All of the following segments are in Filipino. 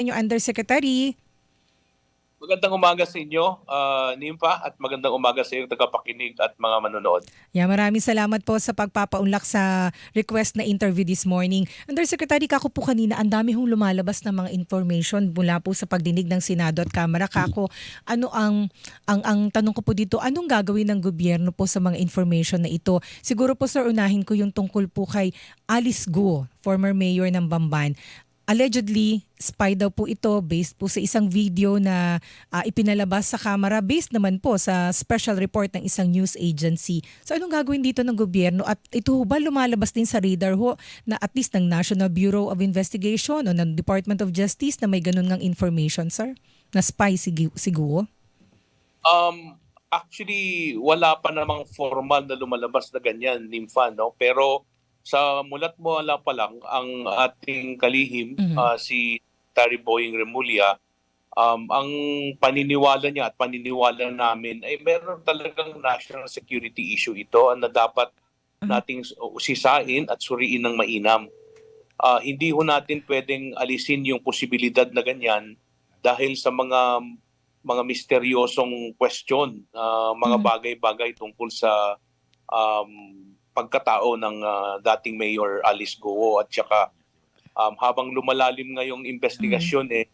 inyo Undersecretary. Magandang umaga sa inyo, uh, Nimpa, at magandang umaga sa iyong tagapakinig at mga manonood. Yeah, maraming salamat po sa pagpapaunlak sa request na interview this morning. Undersecretary, kako po kanina, ang dami hong lumalabas ng mga information mula po sa pagdinig ng Senado at Kamara. Kako, ano ang, ang, ang tanong ko po dito, anong gagawin ng gobyerno po sa mga information na ito? Siguro po sir, unahin ko yung tungkol po kay Alice Guo, former mayor ng Bamban allegedly spy daw po ito based po sa isang video na uh, ipinalabas sa kamera based naman po sa special report ng isang news agency. So anong gagawin dito ng gobyerno at ito ho ba lumalabas din sa radar ho na at least ng National Bureau of Investigation o ng Department of Justice na may ganun ngang information sir? Na spy sig- siguro? Um, actually, wala pa namang formal na lumalabas na ganyan, Nimfa, no? Pero sa mulat mo wala pa lang ang ating kalihim Mhm. uh, si Tari Boying Remulla um, ang paniniwala niya at paniniwala namin ay meron talagang national security issue ito na dapat Mhm. nating usisain at suriin ng mainam. Ah, hindi ho natin pwedeng alisin yung posibilidad na ganyan dahil sa mga mga misteryosong question, ah, mga Mhm. bagay-bagay tungkol sa um, pagkatao ng ah, dating Mayor Alice Goo at saka um, habang lumalalim ngayong investigasyon eh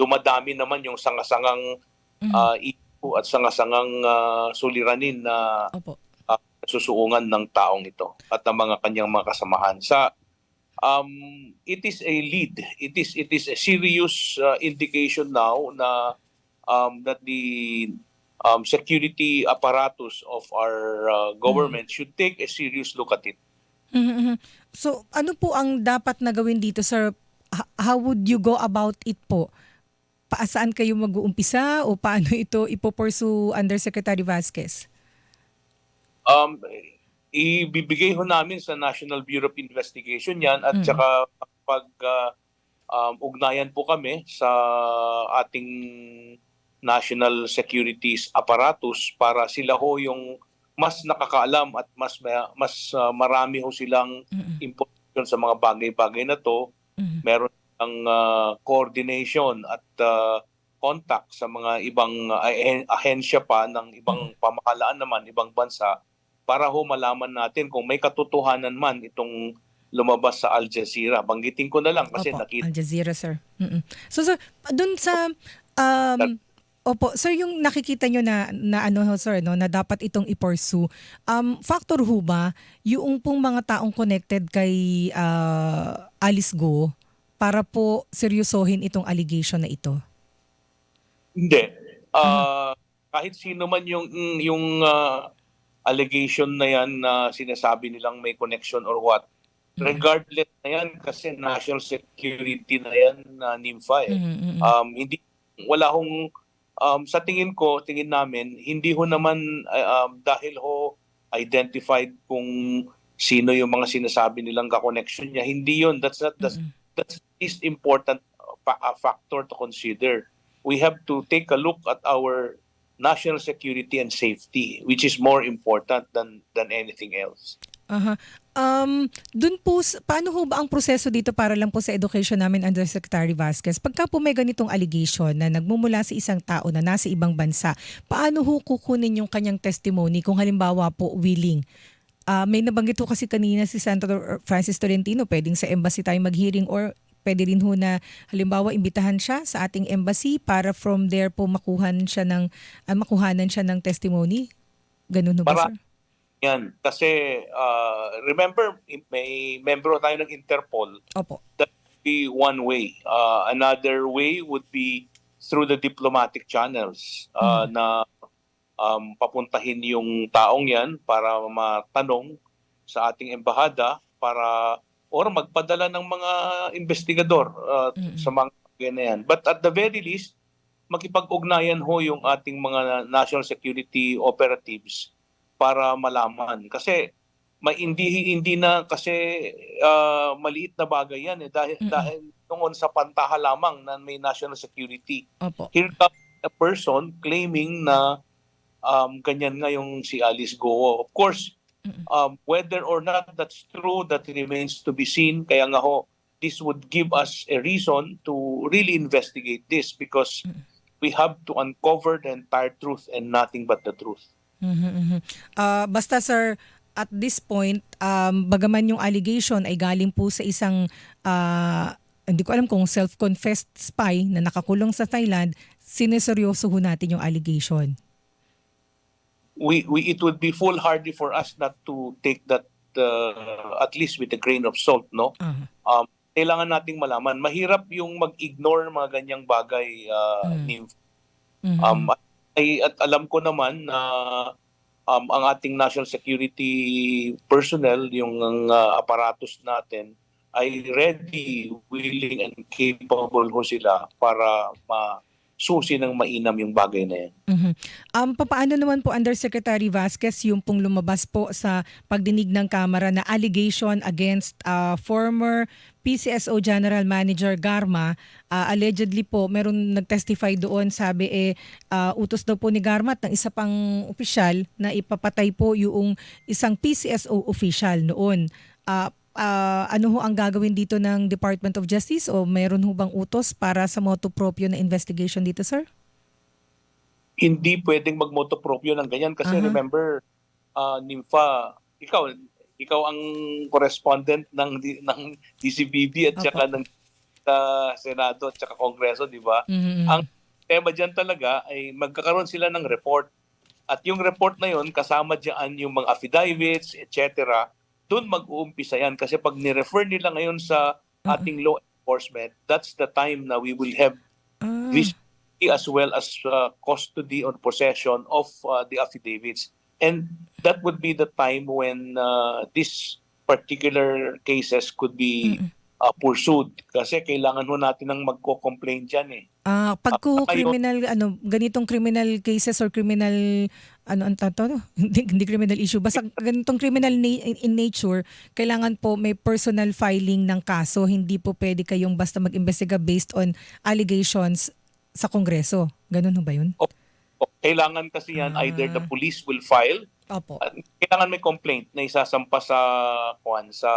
dumadami naman yung sangasangang Mhm. uh, issue at sangasangang ah, suliranin na Opo. susuungan ng taong ito at ng mga kanyang mga kasamahan sa um it is a lead it is it is a serious uh, indication now na um that the um, security apparatus of our uh, government should take a serious look at it Mhm, mhm. So ano po ang dapat na gawin dito sir? H- how would you go about it po? Paasaan kayo mag-uumpisa o paano ito ipopursue Undersecretary Vasquez? um ibibigay ho namin sa National Bureau of Investigation yan at Mm. saka pag uh, um, ugnayan po kami sa ating national securities apparatus para sila ho yung mas nakakaalam at mas ma- mas uh, marami ho silang Mhm, information sa mga bagay-bagay na to mhm. meron ang uh, coordination at uh, contact sa mga ibang uh, ahen- ahensya pa ng ibang pamahalaan naman, ibang bansa para ho malaman natin kung may katotohanan man itong lumabas sa Al Jazeera. Banggitin ko na lang kasi Opo, nakita Al Jazeera sir. Mhm. So sir, dun sa um Opo, sir, yung nakikita nyo na, na ano sir, no, na dapat itong i-pursue, um, factor ho ba yung pong mga taong connected kay ah, Alice Go para po seryosohin itong allegation na ito? Hindi. Ah, kahit sino man yung yung ah, allegation na yan na sinasabi nilang may connection or what, Mhm. regardless na yan kasi national security na yan na NIMFA eh. Mhm, mhm. um, hindi wala hong um, sa tingin ko, tingin namin, hindi ho naman uh, um, dahil ho identified kung sino yung mga sinasabi nilang ka-connection niya. Hindi yun. That's not the, Mhm. that's the least important uh, factor to consider. We have to take a look at our national security and safety, which is more important than than anything else. Aha. Um, dun po, paano ho ba ang proseso dito para lang po sa education namin under Secretary Vasquez? Pagka po may ganitong allegation na nagmumula sa isang tao na nasa ibang bansa, paano ho kukunin yung kanyang testimony kung halimbawa po willing? Ah, may nabanggit ho kasi kanina si Senator Francis Tolentino, pwedeng sa embassy tayo mag-hearing or pwede rin ho na halimbawa imbitahan siya sa ating embassy para from there po makuhan siya ng, ah, makuhanan siya ng testimony? Ganun ho ba, Para- sir? Yan. Kasi uh, remember, may membro tayo ng Interpol Opo. be one way. Uh, another way would be through the diplomatic channels uh, na um, papuntahin yung taong yan para matanong sa ating embahada para or magpadala ng mga investigador uh, Mm-mm. sa mga na yan. But at the very least, makipag-ugnayan ho yung ating mga national security operatives para malaman. Kasi may hindi hindi na kasi ah, maliit na bagay yan eh dahil Mm-mm. dahil noon sa pantaha lamang na may national security. Opo. Here comes a person claiming na um ganyan nga yung si Alice Goa. Of course, um, whether or not that's true, that remains to be seen. Kaya nga ho, this would give us a reason to really investigate this because we have to uncover the entire truth and nothing but the truth. Mhm, mhm. Ah, basta sir, at this point, um, bagaman yung allegation ay galing po sa isang, ah, hindi ko alam kung self-confessed spy na nakakulong sa Thailand, sineseryoso ho natin yung allegation. we, we it would be foolhardy for us not to take that uh, at least with a grain of salt no Aha. um kailangan nating malaman mahirap yung mag-ignore mga ganyang bagay uh, Mm. Nymph. Mhm. um ay, at alam ko naman na um, ang ating national security personnel yung uh, aparatus natin ay ready willing and capable ho sila para masusi ng mainam yung bagay na yan Mhm. Um, papaano naman po Undersecretary Vasquez yung pong lumabas po sa pagdinig ng Kamara na allegation against uh, former PCSO General Manager Garma. Uh, allegedly po, meron nag-testify doon, sabi eh, uh, utos daw po ni Garma at ng isa pang opisyal na ipapatay po yung isang PCSO official noon. Uh, uh, ano ho ang gagawin dito ng Department of Justice o meron ho bang utos para sa motu proprio na investigation dito, sir? hindi pwedeng magmoto proprio ng ganyan kasi Aha. remember uh, Nympha ikaw ikaw ang correspondent ng ng DCBB at Opo. saka ng uh, Senado at saka Kongreso di ba Mhm. Ang- tema diyan talaga ay magkakaroon sila ng report at yung report na yon kasama diyan yung mga affidavits etc doon mag-uumpisa yan kasi pag ni-refer nila ngayon sa Oo. ating law enforcement that's the time na we will have Ah. vis- as well as uh, custody or possession of uh, the affidavits. And that would be the time when uh, these particular cases could be Mm-mm. uh, pursued. Kasi kailangan ho natin ng magko-complain dyan eh. Ah, pag Ah, ko ayun. criminal ano ganitong criminal cases or criminal ano ang tato hindi, hindi criminal issue. Basta ganitong criminal na- in, nature kailangan po may personal filing ng kaso. Hindi po pwede kayong basta mag-imbestiga based on allegations sa kongreso. Ganun ho ba yun? O, Kailangan kasi yan Ah. either the police will file, Opo. At kailangan may complaint na isasampa sa kuan sa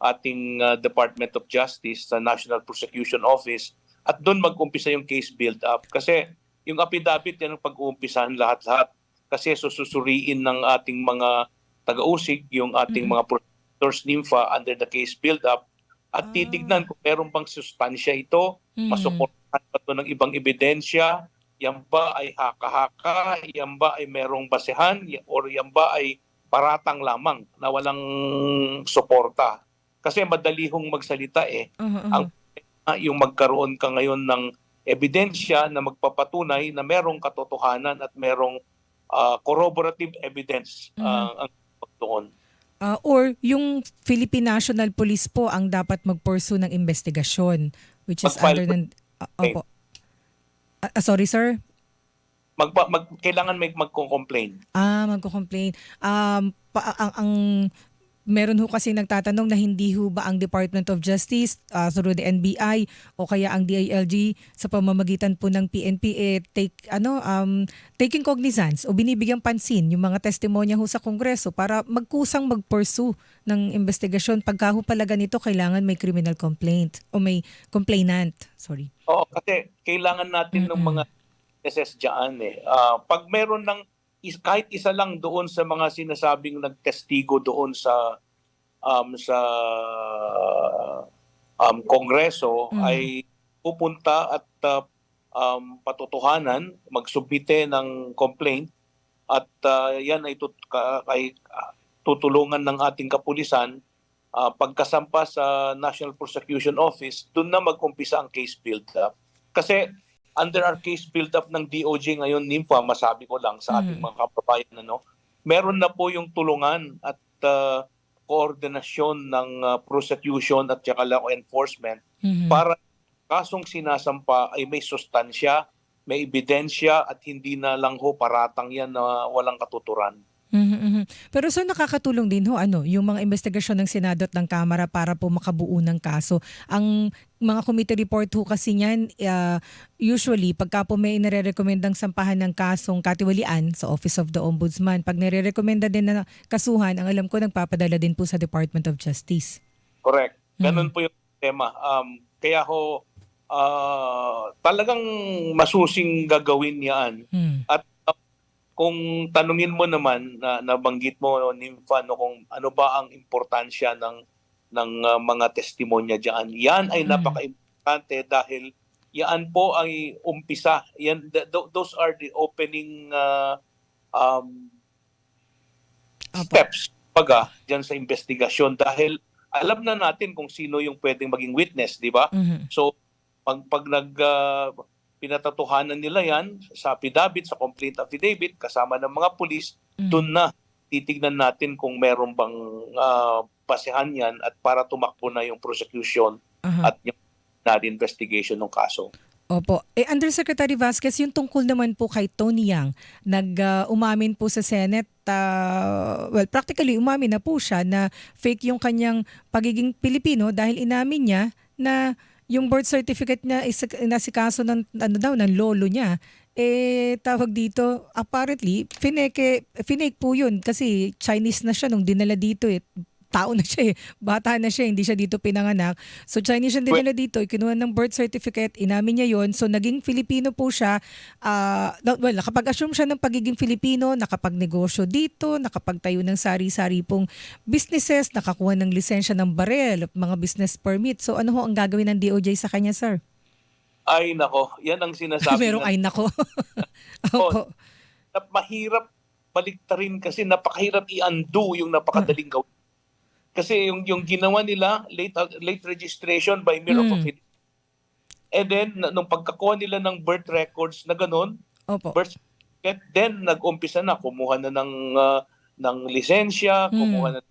ating uh, Department of Justice sa National Prosecution Office at doon mag-umpisa yung case build up kasi yung affidavit yan ang pag-uumpisahan lahat-lahat kasi sususuriin ng ating mga taga-usig yung ating Mhm. mga prosecutors NIMFA under the case build up at Ah. titignan kung meron bang sustansya ito Mhm. masuportahan ba ito ng ibang ebidensya yan ba ay haka-haka, yan ba ay merong basehan, or yan ba ay paratang lamang na walang suporta. Kasi madali hong magsalita eh. Aha. ang- Yung magkaroon ka ngayon ng ebidensya na magpapatunay na merong katotohanan at merong ah, corroborative evidence ah, ang doon. Ah, or yung Philippine National Police po ang dapat mag-pursue ng investigasyon which is Mag-file under ng ah, opo ah, sorry sir Magpa, mag, kailangan may magko-complain. Ah, magko-complain. Um, pa, ang, ang meron ho kasi nagtatanong na hindi ho ba ang Department of Justice ah, through the NBI o kaya ang DILG sa pamamagitan po ng PNP eh, take ano um taking cognizance o binibigyang pansin yung mga testimonya ho sa Kongreso para magkusang mag-pursue ng investigasyon pagka ho pala ganito kailangan may criminal complaint o may complainant. Sorry. Oo, kasi kailangan natin ng Mm-mm. mga witnesses dyan eh. Ah, pag meron ng is, kahit isa lang doon sa mga sinasabing nagtestigo doon sa um, sa um, kongreso Mm. ay pupunta at ah, um, patotohanan, magsubmite ng complaint at ah, yan ay, tut- ay ah, tutulungan ng ating kapulisan ah, pagkasampa sa National Prosecution Office, doon na mag-umpisa ang case build-up. Kasi under our case build-up ng DOJ ngayon, NIMFA, masabi ko lang sa ating Mm. mga kababayan, ano, meron na po yung tulungan at ah, koordinasyon ng ah, prosecution at saka law enforcement Mhm. para kasong sinasampa ay may sustansya, may ebidensya at hindi na lang ho paratang yan na walang katuturan. Mhm, mhm. Pero so nakakatulong din ho ano, yung mga investigasyon ng Senado at ng Kamara para po makabuo ng kaso. Ang mga committee report ho kasi niyan uh, usually pagka po may nire-recommendang sampahan ng kasong katiwalian sa Office of the Ombudsman, pag nire-recommenda din na kasuhan, ang alam ko nagpapadala din po sa Department of Justice. Correct. Mm. Ganun po yung tema. Um, kaya ho, ah, talagang masusing gagawin yan. Hmm. At uh, kung tanungin mo naman, na nabanggit mo, Nympha, no, kung ano ba ang importansya ng, ng ah, mga testimonya diyan. Yan ay Mm. napaka-importante dahil yan po ay umpisa. Yan, th- th- those are the opening ah, um, steps baga diyan sa investigasyon dahil alam na natin kung sino yung pwedeng maging witness, di ba? Mhm. So pag pag nag ah, pinatatuhanan nila 'yan sa affidavit, sa complaint affidavit kasama ng mga pulis, Mm. doon na titignan natin kung meron bang ah, basehan 'yan at para tumakbo na yung prosecution Aha. at yung na investigation ng kaso. Opo. Eh, Undersecretary Vasquez, yung tungkol naman po kay Tony Yang, nag-umamin po sa Senate, ah, well, practically umamin na po siya na fake yung kanyang pagiging Pilipino dahil inamin niya na yung birth certificate niya is nasikaso ng ano daw ng lolo niya. Eh tawag dito, apparently fineke finake po 'yun kasi Chinese na siya nung dinala dito eh. Tao na siya eh. Bata na siya, hindi siya dito pinanganak. So Chinese siya dinala dito, kinuha ng birth certificate, inamin niya yon So naging Filipino po siya. Ah, no, well, nakapag-assume siya ng pagiging Filipino, nakapagnegosyo dito, nakapagtayo ng sari-sari pong businesses, nakakuha ng lisensya ng barel, mga business permit. So ano ho ang gagawin ng DOJ sa kanya, sir? Ay nako, 'yan ang sinasabi Merong ng ay nako. Na mahirap baliktarin kasi napakahirap i-undo yung napakadaling gawin. Kasi yung yung ginawa nila late late registration by mirror Mm. of it. And then nung pagkakuha nila ng birth records na ganun, Opo. birth then nag-umpisa na kumuha na ng ah, ng lisensya, Mm. kumuha na ng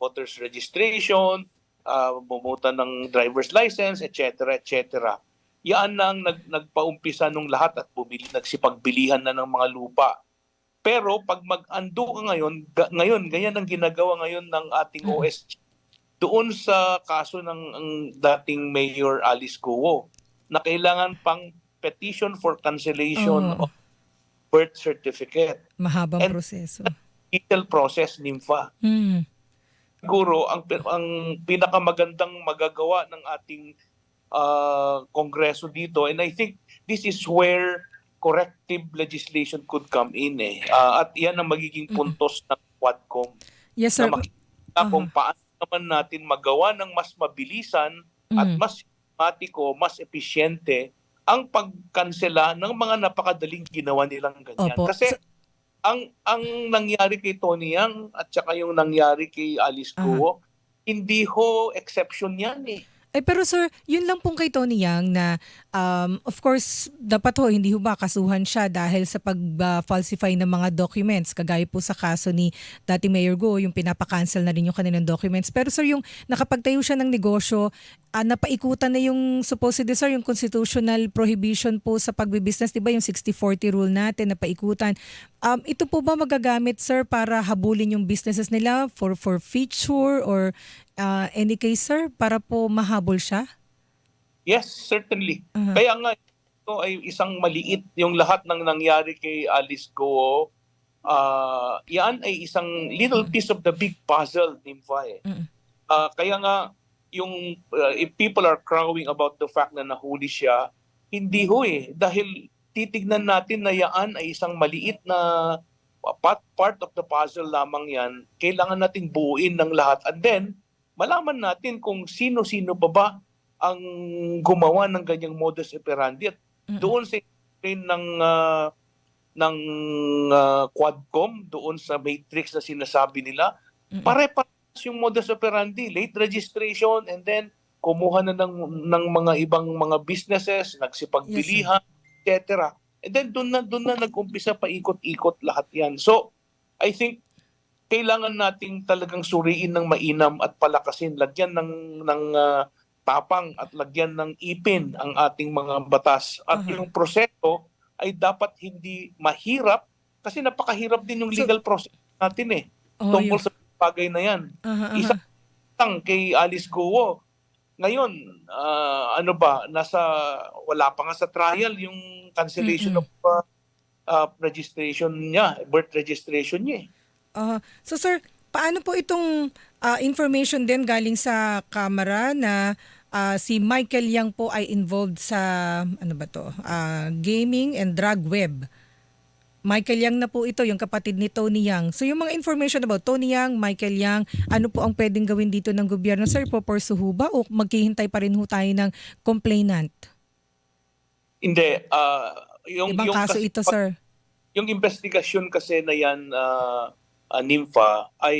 voters registration, uh, bumuta ng driver's license, etc. etc. Yan na ang nag, nagpaumpisa nung lahat at bumili, nagsipagbilihan na ng mga lupa. Pero pag mag-undo ka ngayon, ga- ngayon, ganyan ang ginagawa ngayon ng ating Mm. OSG. Doon sa kaso ng ang dating Mayor Alice Guo, na kailangan pang petition for cancellation Oo. of birth certificate. Mahabang And- proseso. Legal process, NIMFA. Hmm. Siguro, ang, ang pinakamagandang magagawa ng ating ah, kongreso dito, and I think this is where corrective legislation could come in eh. Ah, at yan ang magiging puntos ng Quadcom Yes, na sir. makikita kung paano naman natin magawa ng mas mabilisan at Mm. mas sistematiko, mas episyente ang pagkansela ng mga napakadaling ginawa nilang ganyan. Opo. Kasi So- ang ang nangyari kay Tony Yang at saka yung nangyari kay Alice Aha. Guo, hindi ho exception yan eh. Eh pero sir, yun lang pong kay Tony Yang na um, of course dapat ho hindi ho ba kasuhan siya dahil sa pag-falsify ng mga documents kagaya po sa kaso ni dating Mayor Go yung pinapa-cancel na rin yung kanilang documents. Pero sir yung nakapagtayo siya ng negosyo, ah, napaikutan na yung supposedly sir yung constitutional prohibition po sa pagbibusiness, 'di ba yung 60-40 rule natin napaikutan. Um, ito po ba magagamit sir para habulin yung businesses nila for for feature or uh, any case sir para po mahabol siya? Yes, certainly. Aha. Kaya nga ito ay isang maliit yung lahat ng nangyari kay Alice Go. ah yan ay isang little piece of the big puzzle, Nimfa eh. Mm. Ah, kaya nga yung uh, if people are crowing about the fact na nahuli siya, hindi ho eh dahil titignan natin na yan ay isang maliit na part, part of the puzzle lamang yan. Kailangan nating buuin ng lahat and then malaman natin kung sino-sino pa ba ang gumawa ng ganyang modus operandi at Mm-mm. doon sa train ng ah, ng ah, Quadcom doon sa matrix na sinasabi nila Mm-mm. pare-parehas yung modus operandi late registration and then kumuha na ng ng mga ibang mga businesses nagsipagbilihan etc and then doon na doon na nag-umpisa paikot-ikot lahat yan so I think kailangan nating talagang suriin ng mainam at palakasin lagyan ng ng ah, tapang at lagyan ng ipin ang ating mga batas at Aha. yung proseso ay dapat hindi mahirap kasi napakahirap din yung So- legal process natin eh Oh, tungkol yun. sa bagay na yan. Aha. isa- Tang kay Alice Guo. Ngayon, ah, ano ba, nasa wala pa nga sa trial yung cancellation Mm-mm. of ah, ah, registration niya, birth registration niya. eh. Ah, so sir, paano po itong ah, information din galing sa kamera na ah, si Michael Yang po ay involved sa ano ba to? Ah, gaming and drug web. Michael Yang na po ito, yung kapatid ni Tony Yang. So yung mga information about Tony Yang, Michael Yang, ano po ang pwedeng gawin dito ng gobyerno? Sir, po ba o maghihintay pa rin ho tayo ng complainant? Hindi, ah, yung, Ibang yung kaso kasi- ito, sir. yung investigasyon kasi na yan, ah, ah, Nympha, ay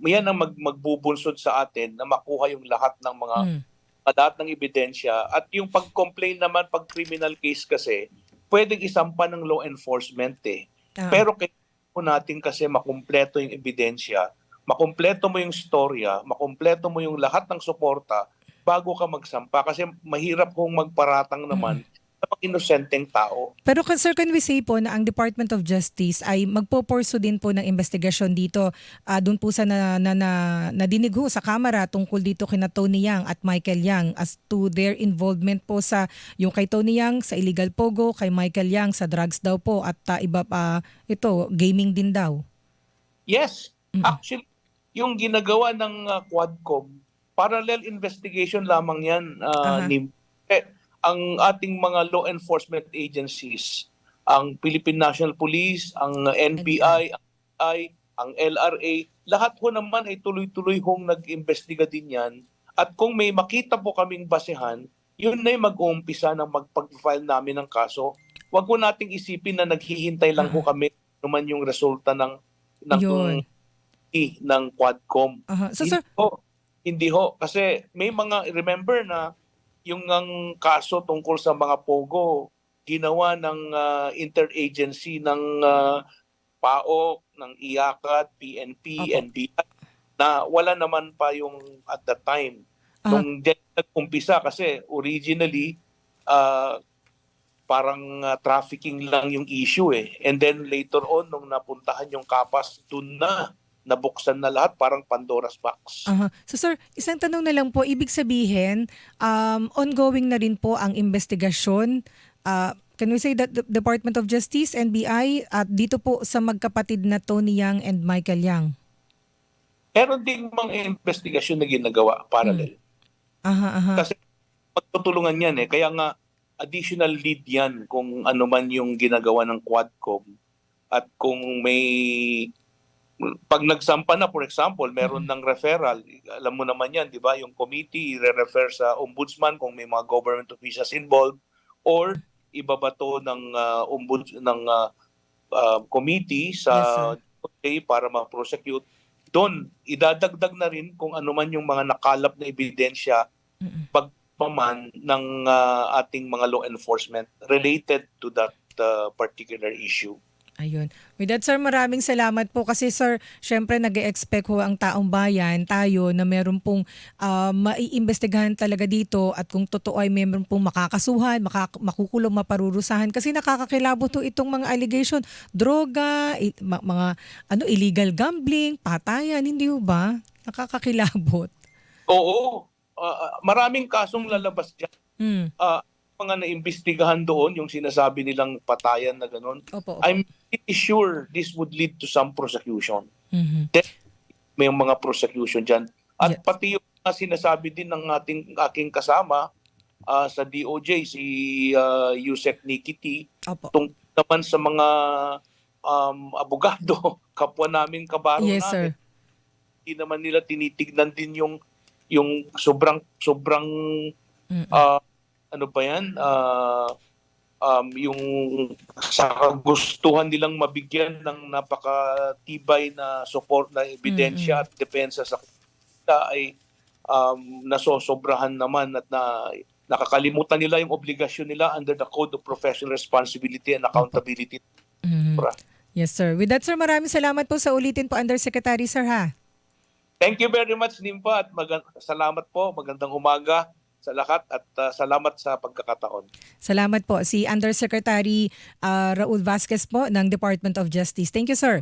yan ang mag, magbubunsod sa atin na makuha yung lahat ng mga Mm. Lahat ng ebidensya. At yung pag-complain naman, pag criminal case kasi, pwedeng isampa ng law enforcement eh. Ah, Pero kailangan natin kasi makumpleto yung ebidensya, makumpleto mo yung storya, makumpleto mo yung lahat ng suporta bago ka magsampa. Kasi mahirap kung magparatang naman sa mga inosenteng tao. Pero sir, can we say po na ang Department of Justice ay magpo-pursue din po ng investigasyon dito ah, doon po sa na, na, na, nadinig ho sa Kamara tungkol dito kina Tony Yang at Michael Yang as to their involvement po sa yung kay Tony Yang sa illegal pogo, kay Michael Yang sa drugs daw po at ah, iba pa ito, gaming din daw. Yes, Mm-mm. actually, yung ginagawa ng uh, Quadcom, parallel investigation lamang yan, uh, Aha. ni eh, ang ating mga law enforcement agencies, ang Philippine National Police, ang NBI, ang I, ang LRA, lahat ho naman ay tuloy-tuloy hong nag-imbestiga din yan. At kung may makita po kaming basehan, yun na yung mag-uumpisa ng magpag-file namin ng kaso. Huwag ko nating isipin na naghihintay lang ho kami naman yung resulta ng ng Yun. ng Quadcom. Aha. So hindi sir, ho, hindi ho kasi may mga remember na yung ang kaso tungkol sa mga pogo ginawa ng ah, interagency ng ah, PAOK, ng IACAT, PNP, Opo. NBI na wala naman pa yung at that time. Aha. Nung nag-umpisa kasi originally ah, parang ah, trafficking lang yung issue eh. And then later on nung napuntahan yung kapas, dun na nabuksan na lahat parang Pandora's box. Aha. So sir, isang tanong na lang po, ibig sabihin, um, ongoing na rin po ang investigasyon. Uh, can we say that the Department of Justice, NBI, at dito po sa magkapatid na Tony Yang and Michael Yang? Meron ding mga investigasyon na ginagawa parallel. Aha, aha. Kasi magtutulungan yan eh. Kaya nga additional lead yan kung ano man yung ginagawa ng Quadcom. At kung may pag nagsampa na, for example, meron ng referral, alam mo naman yan, di ba? Yung committee, i-refer sa ombudsman kung may mga government officials involved or ibabato ng uh, ombud ng uh, uh, committee sa DOJ para ma-prosecute. Doon, idadagdag na rin kung ano man yung mga nakalap na ebidensya Mm-mm. paman ng uh, ating mga law enforcement related to that uh, particular issue. Ayun. With that, sir, maraming salamat po kasi, sir, syempre nag expect ho ang taong bayan, tayo, na meron pong ah, maiimbestigahan talaga dito at kung totoo ay meron pong makakasuhan, makak- makukulong, maparurusahan kasi nakakakilabo to itong mga allegation, droga, i- ma- mga ano illegal gambling, patayan, hindi ho ba? Nakakakilabot. Oo, uh, maraming kasong lalabas dyan. Hmm. Uh, mga naimbestigahan doon, yung sinasabi nilang patayan na gano'n, Opo. opo. I'm pretty sure this would lead to some prosecution. Mhm. May mga prosecution dyan. At Yes. pati yung mga sinasabi din ng ating aking kasama ah, sa DOJ, si uh, Yusek Nikiti, Opo. tung naman sa mga um, abogado, kapwa namin kabaro Yes, namin. sir. Hindi naman nila tinitignan din yung yung sobrang sobrang Mm-mm. ah, ano ba yan? Ah, um, yung sa kagustuhan nilang mabigyan ng napakatibay na support na ebidensya at depensa sa kanila ay um, nasosobrahan naman at na nakakalimutan nila yung obligasyon nila under the Code of Professional Responsibility and Accountability. Mhm. Sobra. Yes, sir. With that, sir, maraming salamat po sa ulitin po, Undersecretary, sir, ha? Thank you very much, Nimpa, at mag- salamat po. Magandang umaga sa lahat at uh, salamat sa pagkakataon. Salamat po si Undersecretary uh, Raul Vasquez po ng Department of Justice. Thank you, sir.